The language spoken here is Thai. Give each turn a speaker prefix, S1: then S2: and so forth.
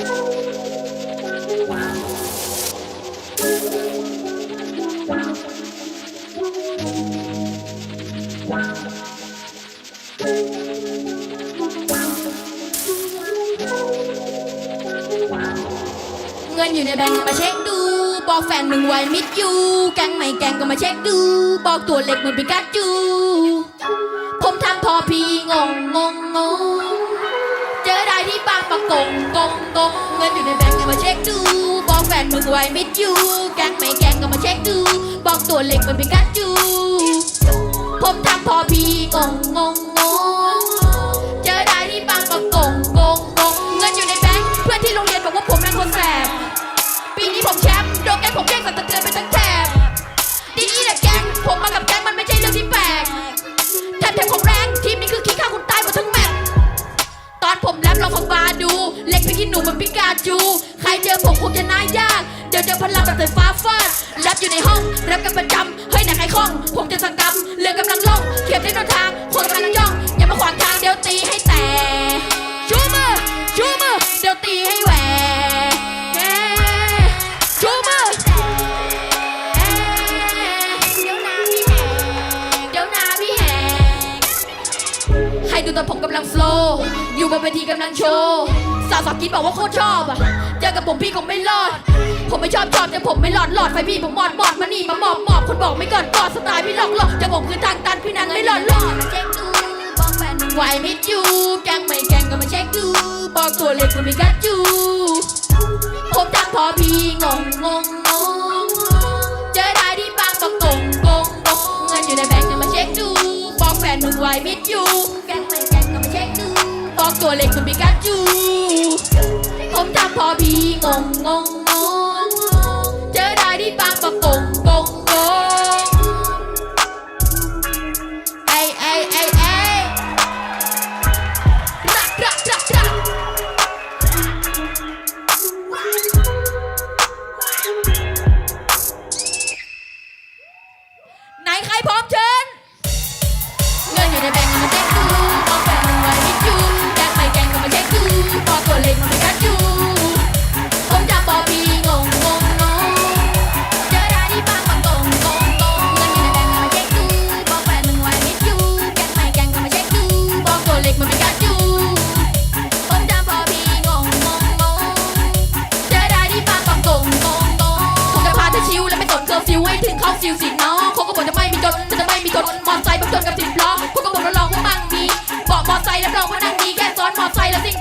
S1: Người nhiều nơi bạn mà check do Bỏ phản đừng ngoài mít you Càng mày càng còn mà check do Bỏ tuổi lệch mình bị cắt Pikachu กงกงกงเงินอยู่ในแบงก์ก็มาเช็คดู บอกแฟนมึงไว้มิดยูแกงไม่แกงก็มาเช็คดู บอกตัวเล็กมือนปิกาจู ผมทำพอพี่งงงงงงเจอได้ที่บางประกงกงกงเงินอยู่ในแบงก์เพื่อนที่โรงเรียนบอกว่าผมเป็นคนแสบปีนี้ผมแชมป์โดนแกงผมแกล้งสั่นสะเทือนไปทั้งแถบ ดแรปอยู่ในห้องแรปกันประจำเฮ้ยไหนใครคล่อง ผมจะสังกำเรือกำลังล่องเขียบได้นทาง คนกำลังย่อง อย่ามาขวางทางเดี๋ยวตีให้แตกชูมือชูมือเดี๋ยวตีให้แหวกเย้ชูมือเดี๋ยวนาพี่แหกเดี๋ยวนาพี่แหกให้ดูตอนผมกำลังโฟลว์อยู่บนเวทีกำลังโชว์สาวสาวกินบอกว่าโคตรชอบอะเจอกับผมพี่คงไม่รอด ผมไม่ชอบชอบแต่ผมไม่หลอดหลอดไฟพี่ผมหมอดหมอดมานี่มาหมอบหมอบคนบอกไม่ก่อนกอดสไตล์พี่หลอกหลอกจะผมคือทางตันพี่นั้นไม่หลอดหลอดเช็คดูบอกแฟนมึงไหวมิดยูแกงไม่แกงก็มาเช็คดูบอกตัวเล็กมันมีกัดจูผมทำพอพี่งงงงงงเจอได้ที่บางประกงกงกงเงินอยู่ในแบงก์ก็มาเช็คดูบอกแฟนมึงไว้มิดยูแกงไม่แกงก็มาเช็คดูบอกตัวเล็กคุณพิกาจูผมทำพอพี่งงงงงง วให้ถึงเข้าฟิวสิน้องเขาก็บอกจะไม่มีจนจะไม่มีจนมอไซค์ผมจนกับสิบล้อเขาก็บอกเราลองว่ามั่งมีบอกมอไซค์แล้วเราก็นั่งดีแค่ซ้อนมอไซค์แล้วสิ่ง